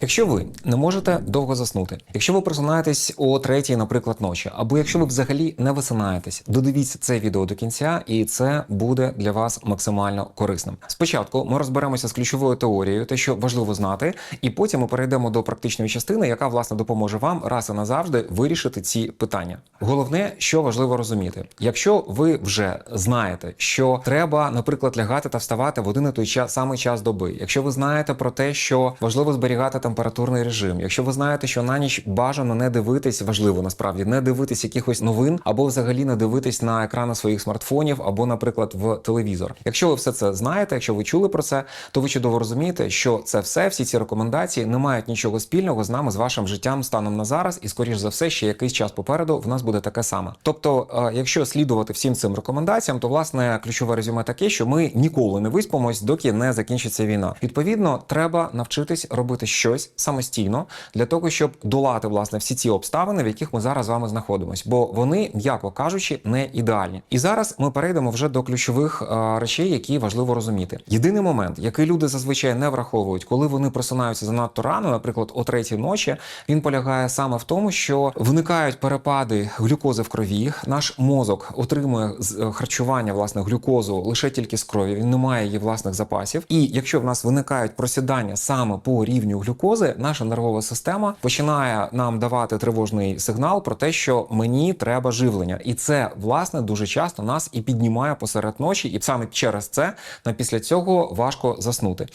Якщо ви не можете довго заснути, якщо ви просинаєтесь о третій, наприклад, ночі, або якщо ви взагалі не висинаєтесь, додивіться це відео до кінця, і це буде для вас максимально корисним. Спочатку ми розберемося з ключовою теорією, те, що важливо знати, і потім ми перейдемо до практичної частини, яка власне допоможе вам раз і назавжди вирішити ці питання. Головне, що важливо розуміти, якщо ви вже знаєте, що треба, наприклад, лягати та вставати в один і той час самий час доби, якщо ви знаєте про те, що важливо зберігати температурний режим, якщо ви знаєте, що на ніч бажано не дивитись, важливо насправді не дивитись якихось новин, або взагалі не дивитись на екрани своїх смартфонів, або, наприклад, в телевізор. Якщо ви все це знаєте, якщо ви чули про це, то ви чудово розумієте, що це все, всі ці рекомендації не мають нічого спільного з нами, з вашим життям станом на зараз, і скоріш за все, ще якийсь час попереду в нас буде таке саме. Тобто, е, якщо слідувати всім цим рекомендаціям, то власне ключове резюме таке, що ми ніколи не виспимось, доки не закінчиться війна. Відповідно, треба навчитись робити щось самостійно для того, щоб долати власне всі ці обставини, в яких ми зараз з вами знаходимося, бо вони, м'яко кажучи, не ідеальні. І зараз ми перейдемо вже до ключових е, речей, які важливо розуміти. Єдиний момент, який люди зазвичай не враховують, коли вони просинаються занадто рано, наприклад, о третій ночі, він полягає саме в тому, що виникають перепади глюкози в крові. Наш мозок отримує з е, харчування власне глюкозу лише тільки з крові. Він не має її власних запасів. І якщо в нас виникають просідання саме по рівню глюкози, наша нервова система починає нам давати тривожний сигнал про те, що мені треба живлення, і це власне дуже часто нас і піднімає посеред ночі, і саме через це на після цього важко заснути.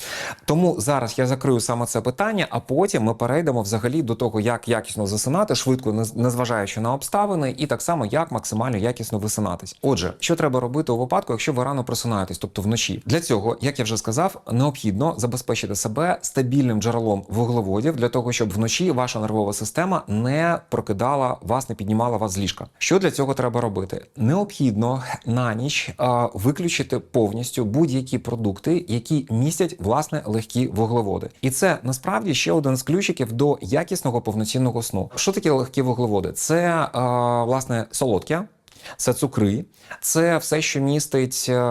Тому зараз я закрию саме це питання, а потім ми перейдемо взагалі до того, як якісно засинати, швидко не- незважаючи на обставини, і так само як максимально якісно висинатись. Отже, що треба робити у випадку, якщо ви рано просинаєтесь, тобто вночі? Для цього, як я вже сказав, необхідно забезпечити себе стабільним джерелом вуглеводів для того, щоб вночі ваша нервова система не прокидала вас, не піднімала вас з ліжка. Що для цього треба робити? Необхідно на ніч а, виключити повністю будь-які продукти, які містять власне легкі вуглеводи. І це насправді ще один з ключиків до якісного повноцінного сну. Що таке легкі вуглеводи? Це а, власне солодке. Це цукри, це все, що містить е,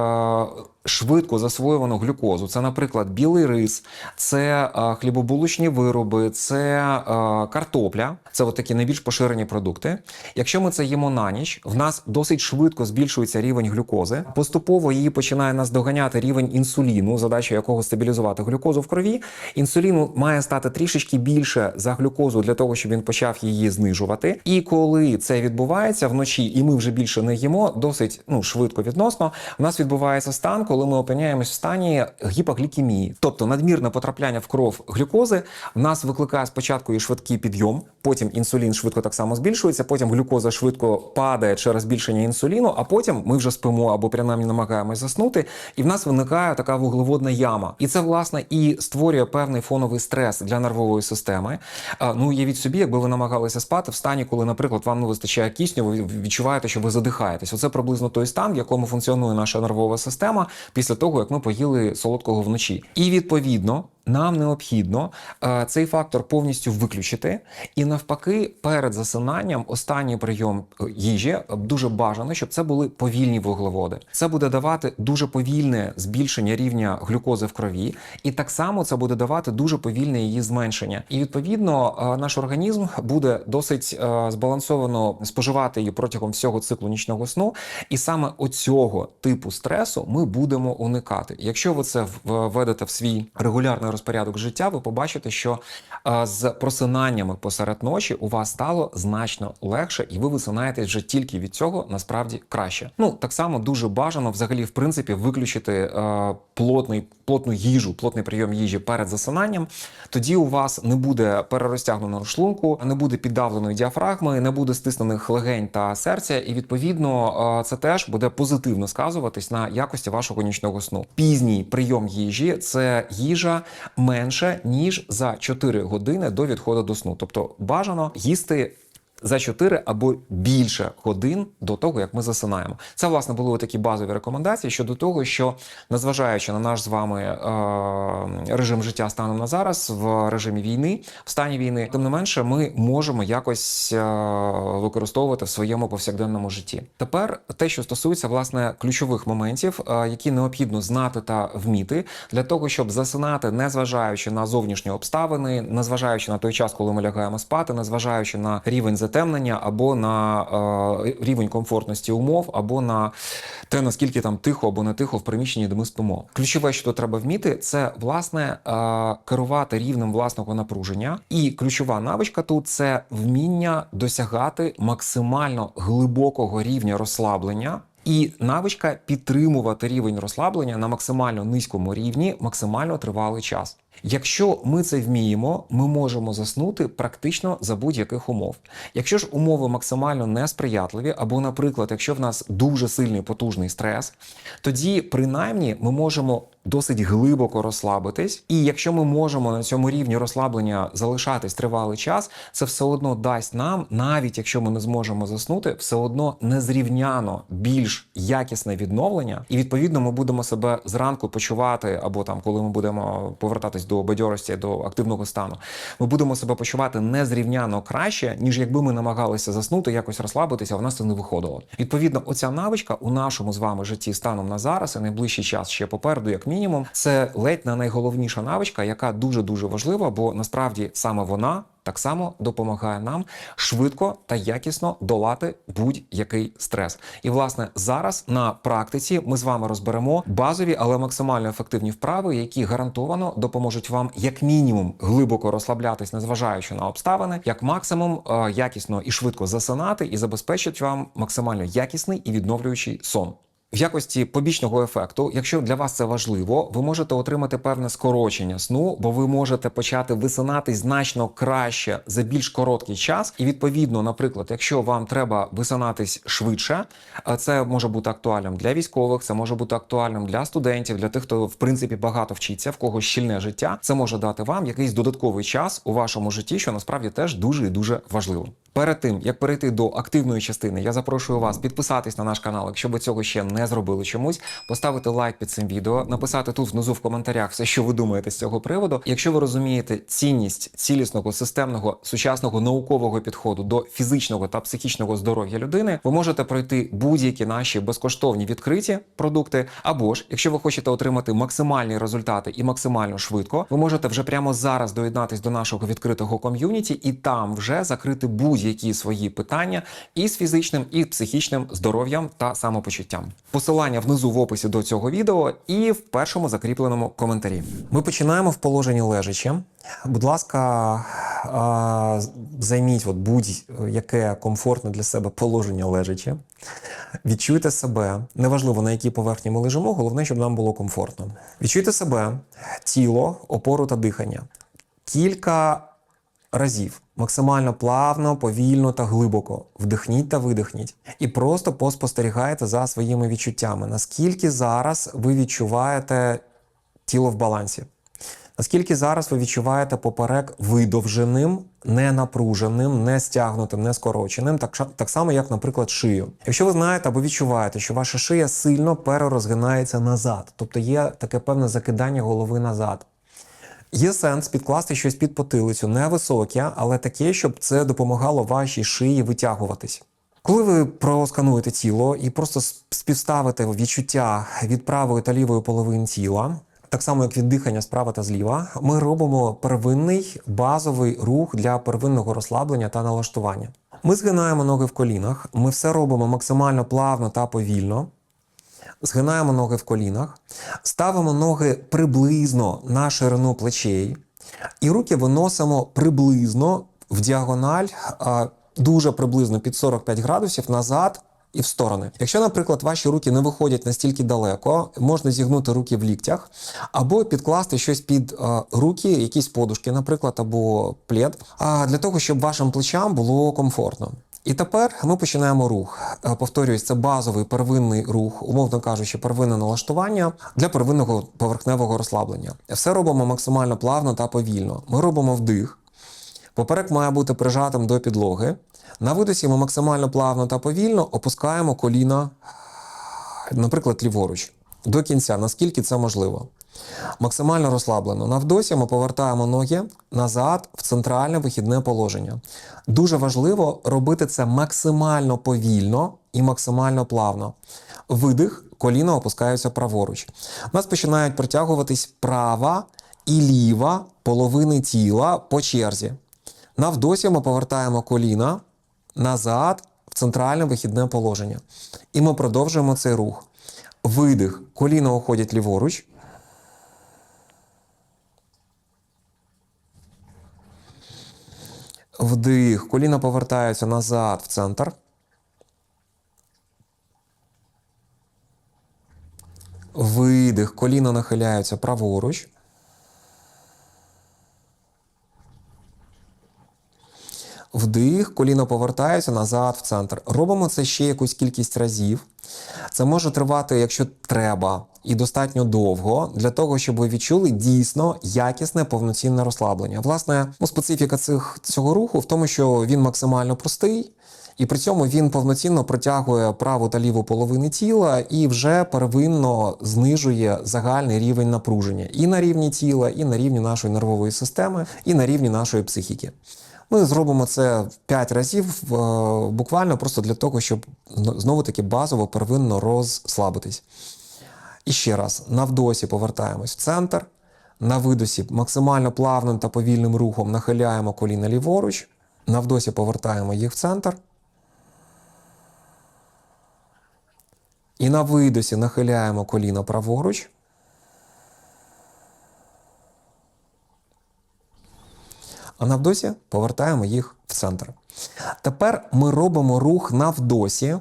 швидко засвоювану глюкозу. Це, наприклад, білий рис, це е, хлібобулочні вироби, це е, картопля. Це от такі найбільш поширені продукти. Якщо ми це їмо на ніч, в нас досить швидко збільшується рівень глюкози. Поступово її починає наздоганяти рівень інсуліну, задача якого стабілізувати глюкозу в крові. Інсуліну має стати трішечки більше за глюкозу для того, щоб він почав її знижувати. І коли це відбувається вночі, і ми вже більше не їмо, досить ну швидко відносно. У нас відбувається стан, коли ми опиняємось в стані гіпоглікемії, тобто надмірне потрапляння в кров глюкози, в нас викликає спочатку і швидкий підйом, потім інсулін швидко так само збільшується, потім глюкоза швидко падає через збільшення інсуліну, а потім ми вже спимо або принаймні намагаємось заснути, і в нас виникає така вуглеводна яма. І це власне і створює певний фоновий стрес для нервової системи. Ну уявіть собі, якби ви намагалися спати в стані, коли, наприклад, вам не вистачає кисню, ви відчуваєте, що ви задихаєтесь. Оце приблизно той стан, в якому функціонує наша нервова система після того, як ми поїли солодкого вночі. І відповідно. Нам необхідно е, цей фактор повністю виключити, і навпаки, перед засинанням останній прийом е, їжі е, дуже бажано, щоб це були повільні вуглеводи. Це буде давати дуже повільне збільшення рівня глюкози в крові, і так само це буде давати дуже повільне її зменшення. І відповідно наш організм буде досить збалансовано споживати її протягом всього циклу нічного сну. І саме оцього типу стресу ми будемо уникати. Якщо ви це введете в свій регулярний розпорядок життя, ви побачите, що е, з просинаннями посеред ночі у вас стало значно легше, і ви висинаєтесь вже тільки від цього насправді краще. Ну так само дуже бажано взагалі в принципі виключити е, плотний плотну їжу, плотний прийом їжі перед засинанням. Тоді у вас не буде перерозтягненого шлунку, не буде піддавленої діафрагми, не буде стиснених легень та серця, і відповідно е, це теж буде позитивно сказуватись на якості вашого нічного сну. Пізній прийом їжі це їжа менше ніж за 4 години до відходу до сну. Тобто бажано їсти за 4 або більше годин до того, як ми засинаємо. Це власне були такі базові рекомендації щодо того, що незважаючи на наш з вами е, режим життя станом на зараз, в режимі війни, в стані війни, тим не менше, ми можемо якось е, використовувати в своєму повсякденному житті. Тепер те, що стосується власне ключових моментів, е, які необхідно знати та вміти для того, щоб засинати, незважаючи на зовнішні обставини, незважаючи на той час, коли ми лягаємо спати, незважаючи на рівень затемнення або на рівень комфортності умов, або на те, наскільки там тихо або не тихо в приміщенні, де ми спимо. Ключове, що треба вміти, це власне керувати рівнем власного напруження. І ключова навичка тут це вміння досягати максимально глибокого рівня розслаблення. І навичка підтримувати рівень розслаблення на максимально низькому рівні, максимально тривалий час. Якщо ми це вміємо, ми можемо заснути практично за будь-яких умов. Якщо ж умови максимально несприятливі, або, наприклад, якщо в нас дуже сильний потужний стрес, тоді принаймні ми можемо досить глибоко розслабитись. І якщо ми можемо на цьому рівні розслаблення залишатись тривалий час, це все одно дасть нам, навіть якщо ми не зможемо заснути, все одно незрівняно більш якісне відновлення, і відповідно ми будемо себе зранку почувати, або там, коли ми будемо повертатись до бадьорості, до активного стану, ми будемо себе почувати незрівняно краще, ніж якби ми намагалися заснути, якось розслабитися, а в нас це не виходило. Відповідно, оця навичка у нашому з вами житті станом на зараз і найближчий час ще попереду, як мінімум, це ледь не найголовніша навичка, яка дуже дуже важлива, бо насправді саме вона. Так само допомагає нам швидко та якісно долати будь-який стрес. І власне зараз на практиці ми з вами розберемо базові, але максимально ефективні вправи, які гарантовано допоможуть вам як мінімум глибоко розслаблятись, незважаючи на обставини, як максимум е, якісно і швидко засинати, і забезпечать вам максимально якісний і відновлюючий сон. В якості побічного ефекту, якщо для вас це важливо, ви можете отримати певне скорочення сну, бо ви можете почати висинатись значно краще за більш короткий час. І відповідно, наприклад, якщо вам треба висинатись швидше, це може бути актуальним для військових, це може бути актуальним для студентів, для тих, хто в принципі багато вчиться, в кого щільне життя. Це може дати вам якийсь додатковий час у вашому житті, що насправді теж дуже і дуже важливо. Перед тим як перейти до активної частини, я запрошую вас підписатись на наш канал, якщо ви цього ще не зробили чомусь, поставити лайк під цим відео, написати тут внизу в коментарях все, що ви думаєте з цього приводу. Якщо ви розумієте цінність цілісного, системного, сучасного наукового підходу до фізичного та психічного здоров'я людини, ви можете пройти будь-які наші безкоштовні відкриті продукти. Або ж, якщо ви хочете отримати максимальні результати і максимально швидко, ви можете вже прямо зараз доєднатись до нашого відкритого ком'юніті і там вже закрити будь-які свої питання і з фізичним, і психічним здоров'ям та самопочуттям. Посилання внизу в описі до цього відео і в першому закріпленому коментарі. Ми починаємо в положенні лежачи. Будь ласка, займіть от будь-яке комфортне для себе положення лежачи. Відчуйте себе, неважливо на якій поверхні ми лежимо, головне, щоб нам було комфортно. Відчуйте себе, тіло, опору та дихання. Кілька разів максимально плавно, повільно та глибоко вдихніть та видихніть. І просто поспостерігайте за своїми відчуттями. Наскільки зараз ви відчуваєте тіло в балансі? Наскільки зараз ви відчуваєте поперек видовженим, не напруженим, не стягнутим, не скороченим, так, так само, як, наприклад, шию. Якщо ви знаєте або відчуваєте, що ваша шия сильно перерозгинається назад, тобто є таке певне закидання голови назад. Є сенс підкласти щось під потилицю, невисоке, але таке, щоб це допомагало вашій шиї витягуватись. Коли ви проскануєте тіло і просто співставите відчуття від правої та лівої половин тіла, так само як від дихання справа та зліва, ми робимо первинний базовий рух для первинного розслаблення та налаштування. Ми згинаємо ноги в колінах, ми все робимо максимально плавно та повільно. Згинаємо ноги в колінах, ставимо ноги приблизно на ширину плечей, і руки виносимо приблизно в діагональ, дуже приблизно під 45 градусів назад і в сторони. Якщо, наприклад, ваші руки не виходять настільки далеко, можна зігнути руки в ліктях, або підкласти щось під руки, якісь подушки, наприклад, або плед, а, для того, щоб вашим плечам було комфортно. І тепер ми починаємо рух. Е, Повторюсь, це базовий первинний рух, умовно кажучи, первинне налаштування для первинного поверхневого розслаблення. Все робимо максимально плавно та повільно. Ми робимо вдих, Поперек має бути прижатим до підлоги. На видосі ми максимально плавно та повільно опускаємо коліна, наприклад, ліворуч, до кінця, наскільки це можливо. Максимально розслаблено. На вдосі ми повертаємо ноги назад в центральне вихідне положення. Дуже важливо робити це максимально повільно і максимально плавно. Видих, коліна опускаються праворуч. У нас починають притягуватись права і ліва половини тіла по черзі. На вдосі ми повертаємо коліна назад в центральне вихідне положення. І ми продовжуємо цей рух. Видих, коліна уходять ліворуч. Вдих, коліна повертаються назад в центр. Видих, коліна нахиляються праворуч. Вдих, коліно повертається назад в центр. Робимо це ще якусь кількість разів. Це може тривати, якщо треба, і достатньо довго для того, щоб ви відчули дійсно якісне повноцінне розслаблення. Власне, ну, специфіка цих, цього руху в тому, що він максимально простий. І при цьому він повноцінно протягує праву та ліву половини тіла і вже первинно знижує загальний рівень напруження і на рівні тіла, і на рівні нашої нервової системи, і на рівні нашої психіки. Ми зробимо це 5 разів, е, буквально просто для того, щоб знову таки базово первинно розслабитись. І ще раз, на вдосі повертаємось в центр, на видосі максимально плавним та повільним рухом нахиляємо коліна ліворуч, на вдосі повертаємо їх в центр. І на видосі нахиляємо коліна праворуч. А на вдосі повертаємо їх в центр. Тепер ми робимо рух на вдосі.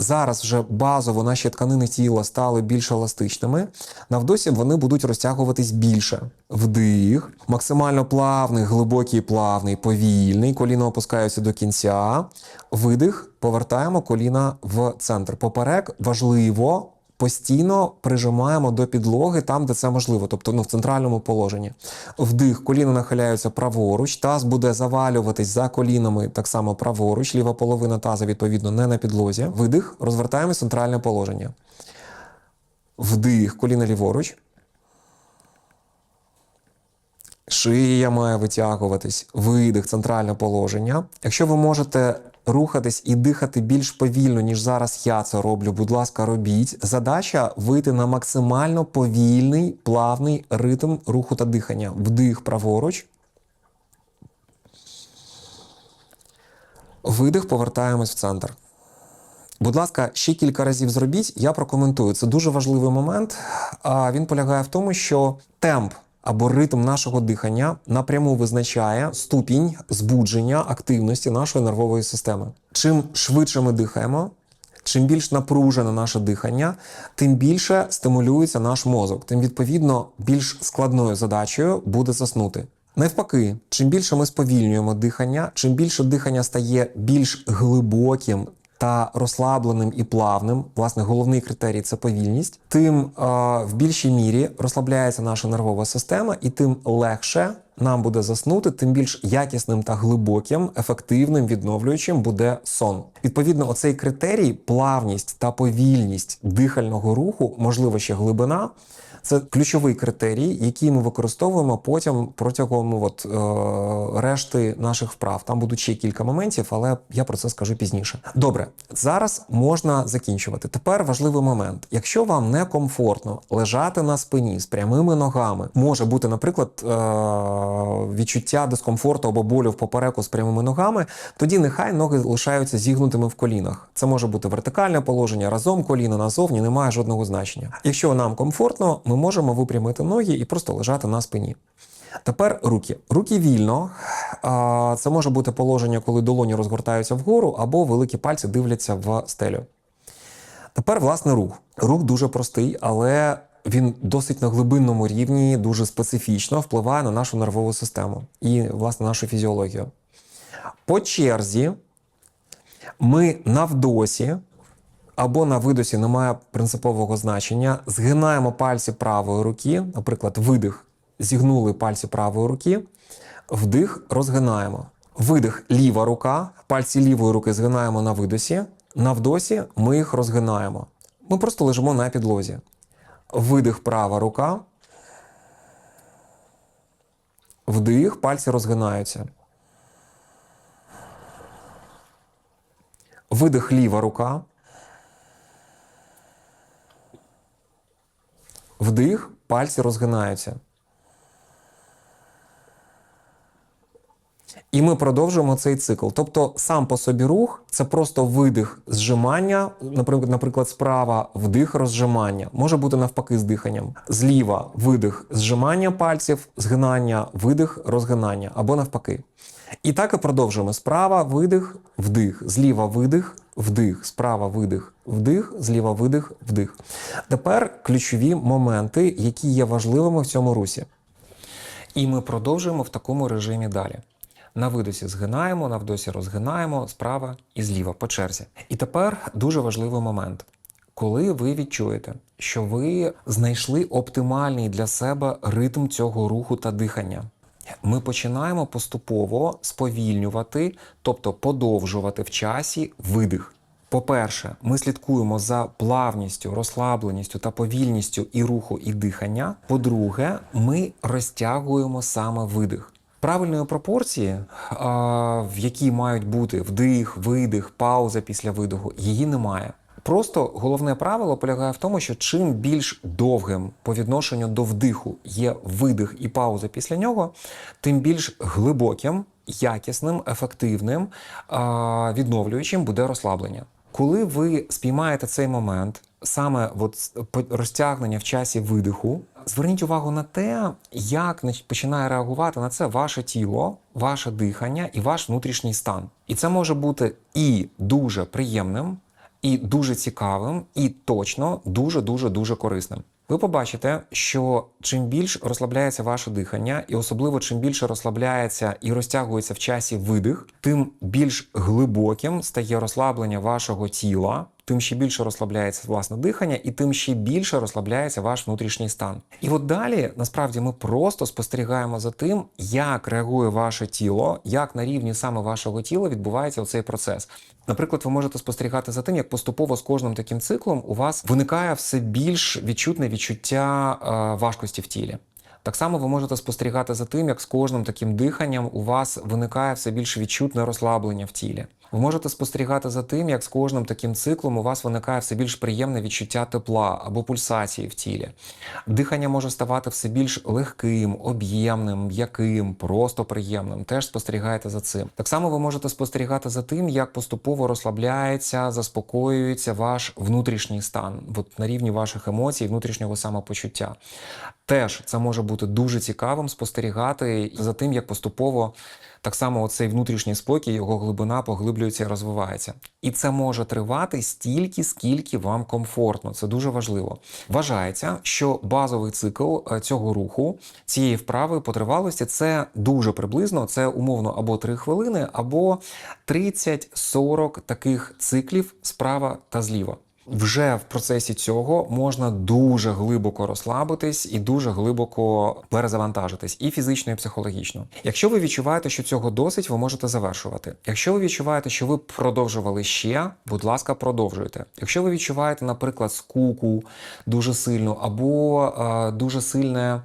Зараз вже базово наші тканини тіла стали більш еластичними. Навдосі вони будуть розтягуватись більше. Вдих, максимально плавний, глибокий, плавний, повільний. Коліна опускаються до кінця. Видих, повертаємо коліна в центр. Поперек важливо постійно прижимаємо до підлоги там, де це можливо, тобто ну, в центральному положенні. Вдих, коліна нахиляються праворуч, таз буде завалюватись за колінами так само праворуч, ліва половина таза, відповідно, не на підлозі. Видих, розвертаємо центральне положення. Вдих, коліна ліворуч. Шия має витягуватись, видих, центральне положення. Якщо ви можете рухатись і дихати більш повільно, ніж зараз я це роблю, будь ласка, робіть. Задача вийти на максимально повільний, плавний ритм руху та дихання. Вдих праворуч. Видих, повертаємось в центр. Будь ласка, ще кілька разів зробіть, я прокоментую. Це дуже важливий момент. А він полягає в тому, що темп або ритм нашого дихання напряму визначає ступінь збудження активності нашої нервової системи. Чим швидше ми дихаємо, чим більш напружене наше дихання, тим більше стимулюється наш мозок, тим відповідно більш складною задачею буде заснути. Навпаки, чим більше ми сповільнюємо дихання, чим більше дихання стає більш глибоким та розслабленим і плавним, власне, головний критерій це повільність, тим е, в більшій мірі розслабляється наша нервова система, і тим легше нам буде заснути, тим більш якісним та глибоким, ефективним, відновлюючим буде сон. Відповідно, оцей критерій, плавність та повільність дихального руху, можливо, ще глибина. Це ключовий критерій, який ми використовуємо потім протягом от, е, решти наших вправ. Там будуть ще кілька моментів, але я про це скажу пізніше. Добре, зараз можна закінчувати. Тепер важливий момент. Якщо вам не комфортно лежати на спині з прямими ногами, може бути, наприклад, е, відчуття дискомфорту або болю в попереку з прямими ногами, тоді нехай ноги лишаються зігнутими в колінах. Це може бути вертикальне положення разом коліна назовні, немає жодного значення. Якщо нам комфортно, ми можемо випрямити ноги і просто лежати на спині. Тепер руки. Руки вільно. Це може бути положення, коли долоні розгортаються вгору, або великі пальці дивляться в стелю. Тепер, власне, рух. Рух дуже простий, але він досить на глибинному рівні, дуже специфічно впливає на нашу нервову систему і, власне, нашу фізіологію. По черзі ми навдосі або на видосі немає принципового значення. Згинаємо пальці правої руки, наприклад, видих, зігнули пальці правої руки, Вдих, розгинаємо. Видих ліва рука, пальці лівої руки згинаємо на видосі. На вдосі ми їх розгинаємо. Ми просто лежимо на підлозі. Видих права рука. Вдих, пальці розгинаються. Видих ліва рука. Вдих, пальці розгинаються. І ми продовжуємо цей цикл. Тобто сам по собі рух це просто видих зжимання, наприклад, справа вдих розжимання. Може бути навпаки з диханням. Зліва видих зжимання пальців, згинання, видих, розгинання або навпаки. І так і продовжуємо. Справа видих, вдих, зліва видих, вдих, справа видих, вдих, зліва видих, вдих. Тепер ключові моменти, які є важливими в цьому русі. І ми продовжуємо в такому режимі далі. На видосі згинаємо, на вдосі розгинаємо справа і зліва по черзі. І тепер дуже важливий момент. Коли ви відчуєте, що ви знайшли оптимальний для себе ритм цього руху та дихання, ми починаємо поступово сповільнювати, тобто подовжувати в часі видих. По-перше, ми слідкуємо за плавністю, розслабленістю та повільністю і руху, і дихання. По-друге, ми розтягуємо саме видих. Правильної пропорції, в якій мають бути вдих, видих, пауза після видиху, її немає. Просто головне правило полягає в тому, що чим більш довгим по відношенню до вдиху є видих і пауза після нього, тим більш глибоким, якісним, ефективним, відновлюючим буде розслаблення. Коли ви спіймаєте цей момент, саме от розтягнення в часі видиху, зверніть увагу на те, як починає реагувати на це ваше тіло, ваше дихання і ваш внутрішній стан. І це може бути і дуже приємним, і дуже цікавим, і точно дуже дуже дуже корисним. Ви побачите, що чим більш розслабляється ваше дихання, і особливо чим більше розслабляється і розтягується в часі видих, тим більш глибоким стає розслаблення вашого тіла, тим ще більше розслабляється власне дихання, і тим ще більше розслабляється ваш внутрішній стан. І от далі насправді ми просто спостерігаємо за тим, як реагує ваше тіло, як на рівні саме вашого тіла відбувається цей процес. Наприклад, ви можете спостерігати за тим, як поступово з кожним таким циклом у вас виникає все більш відчутне відчуття е, важкості в тілі. Так само ви можете спостерігати за тим, як з кожним таким диханням у вас виникає все більш відчутне розслаблення в тілі. Ви можете спостерігати за тим, як з кожним таким циклом у вас виникає все більш приємне відчуття тепла або пульсації в тілі. Дихання може ставати все більш легким, об'ємним, м'яким, просто приємним. Теж спостерігаєте за цим. Так само ви можете спостерігати за тим, як поступово розслабляється, заспокоюється ваш внутрішній стан, от на рівні ваших емоцій, внутрішнього самопочуття. Теж це може бути дуже цікавим спостерігати за тим, як поступово так само оцей внутрішній спокій, його глибина поглиблюється і розвивається. І це може тривати стільки, скільки вам комфортно. Це дуже важливо. Вважається, що базовий цикл е, цього руху, цієї вправи по тривалості, це дуже приблизно, це умовно або 3 хвилини, або 30-40 таких циклів справа та зліва. Вже в процесі цього можна дуже глибоко розслабитись і дуже глибоко перезавантажитись і фізично, і психологічно. Якщо ви відчуваєте, що цього досить, ви можете завершувати. Якщо ви відчуваєте, що ви продовжували ще, будь ласка, продовжуйте. Якщо ви відчуваєте, наприклад, скуку дуже сильну, або е, дуже сильне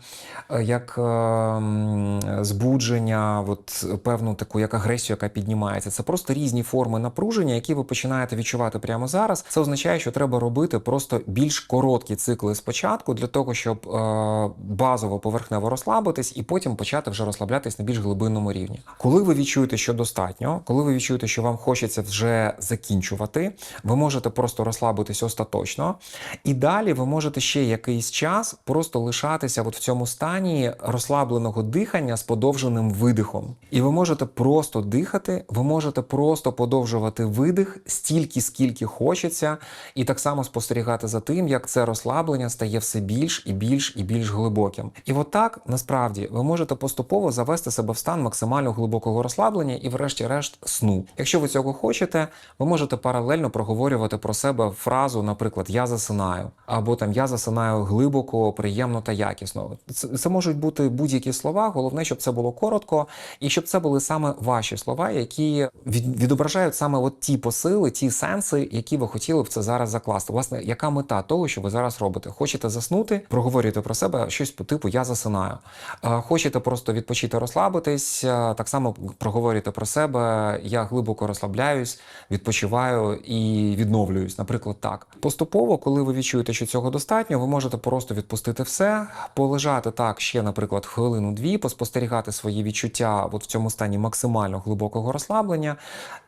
е, як е, збудження, от певну таку як агресію, яка піднімається, це просто різні форми напруження, які ви починаєте відчувати прямо зараз. Це означає, що треба робити просто більш короткі цикли спочатку для того, щоб е, базово поверхнево розслабитись, і потім почати вже розслаблятись на більш глибинному рівні. Коли ви відчуєте, що достатньо, коли ви відчуєте, що вам хочеться вже закінчувати, ви можете просто розслабитись остаточно, і далі ви можете ще якийсь час просто лишатися от в цьому стані розслабленого дихання з подовженим видихом. І ви можете просто дихати, ви можете просто подовжувати видих стільки, скільки хочеться, і так само спостерігати за тим, як це розслаблення стає все більш і більш і більш глибоким. І от так насправді ви можете поступово завести себе в стан максимально глибокого розслаблення і, врешті-решт, сну. Якщо ви цього хочете, ви можете паралельно проговорювати про себе фразу, наприклад, я засинаю, або там я засинаю глибоко, приємно та якісно. Це, це можуть бути будь-які слова. Головне, щоб це було коротко, і щоб це були саме ваші слова, які від, відображають саме от ті посили, ті сенси, які ви хотіли б це зараз закласти. Власне, яка мета того, що ви зараз робите? Хочете заснути, проговорюйте про себе щось по типу Я засинаю. Хочете просто відпочити, розслабитись, так само проговорюйте про себе. Я глибоко розслабляюсь, відпочиваю і відновлююсь. Наприклад, так. Поступово, коли ви відчуєте, що цього достатньо, ви можете просто відпустити все, полежати так ще, наприклад, хвилину-дві, поспостерігати свої відчуття от в цьому стані максимально глибокого розслаблення,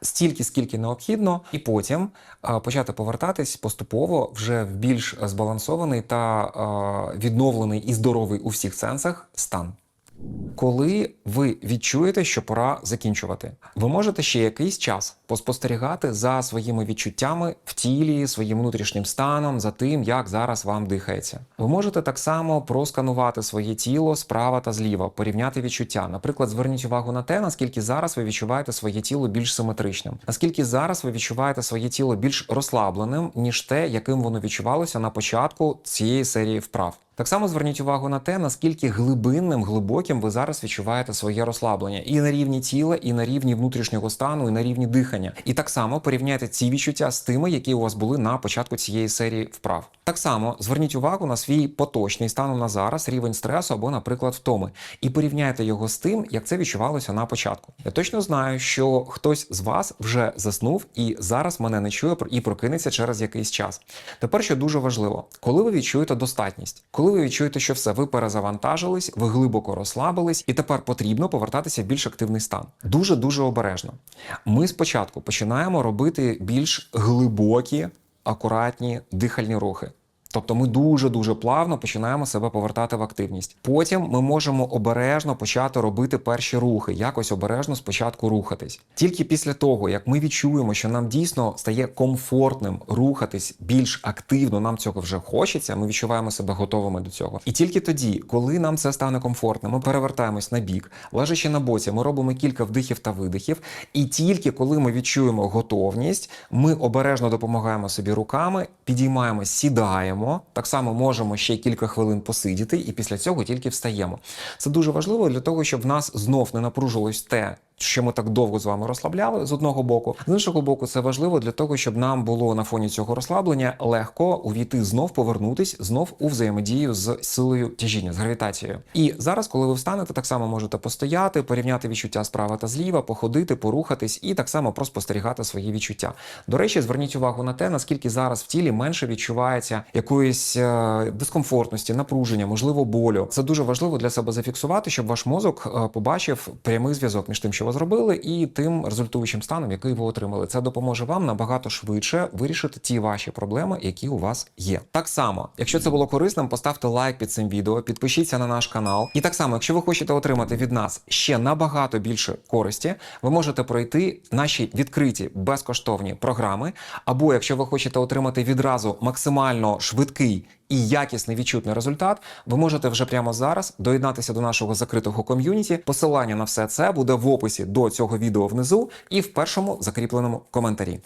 стільки, скільки необхідно, і потім почати повертатись поступово вже в більш збалансований та відновлений і здоровий у всіх сенсах стан. Коли ви відчуєте, що пора закінчувати, ви можете ще якийсь час поспостерігати за своїми відчуттями в тілі, своїм внутрішнім станом, за тим, як зараз вам дихається. Ви можете так само просканувати своє тіло справа та зліва, порівняти відчуття. Наприклад, зверніть увагу на те, наскільки зараз ви відчуваєте своє тіло більш симетричним, наскільки зараз ви відчуваєте своє тіло більш розслабленим, ніж те, яким воно відчувалося на початку цієї серії вправ. Так само зверніть увагу на те, наскільки глибинним, глибоким ви зараз відчуваєте своє розслаблення і на рівні тіла, і на рівні внутрішнього стану, і на рівні дихання. І так само порівняйте ці відчуття з тими, які у вас були на початку цієї серії вправ. Так само зверніть увагу на свій поточний станом на зараз рівень стресу або, наприклад, втоми, і порівняйте його з тим, як це відчувалося на початку. Я точно знаю, що хтось з вас вже заснув і зараз мене не чує і прокинеться через якийсь час. Тепер що дуже важливо, коли ви відчуєте достатність, коли ви відчуєте, що все, ви перезавантажились, ви глибоко розслабились, і тепер потрібно повертатися в більш активний стан. Дуже дуже обережно. Ми спочатку починаємо робити більш глибокі, акуратні дихальні рухи. Тобто ми дуже дуже плавно починаємо себе повертати в активність. Потім ми можемо обережно почати робити перші рухи, якось обережно спочатку рухатись. Тільки після того, як ми відчуємо, що нам дійсно стає комфортним рухатись більш активно, нам цього вже хочеться. Ми відчуваємо себе готовими до цього. І тільки тоді, коли нам це стане комфортно, ми перевертаємось на бік, лежачи на боці, ми робимо кілька вдихів та видихів. І тільки коли ми відчуємо готовність, ми обережно допомагаємо собі руками, підіймаємось, сідаємо. Так само можемо ще кілька хвилин посидіти, і після цього тільки встаємо. Це дуже важливо для того, щоб в нас знов не напружилось те. Що ми так довго з вами розслабляли з одного боку, з іншого боку, це важливо для того, щоб нам було на фоні цього розслаблення легко увійти знов, повернутись знов у взаємодію з силою тяжіння, з гравітацією. І зараз, коли ви встанете, так само можете постояти, порівняти відчуття справа та зліва, походити, порухатись і так само проспостерігати свої відчуття. До речі, зверніть увагу на те, наскільки зараз в тілі менше відчувається якоїсь е, дискомфортності, напруження, можливо, болю. Це дуже важливо для себе зафіксувати, щоб ваш мозок е, побачив прямий зв'язок між тим, що ви зробили, і тим результуючим станом, який ви отримали. Це допоможе вам набагато швидше вирішити ті ваші проблеми, які у вас є. Так само, якщо це було корисним, поставте лайк під цим відео, підпишіться на наш канал. І так само, якщо ви хочете отримати від нас ще набагато більше користі, ви можете пройти наші відкриті безкоштовні програми. Або якщо ви хочете отримати відразу максимально швидкий і якісний відчутний результат, ви можете вже прямо зараз доєднатися до нашого закритого ком'юніті. Посилання на все це буде в описі до цього відео внизу і в першому закріпленому коментарі.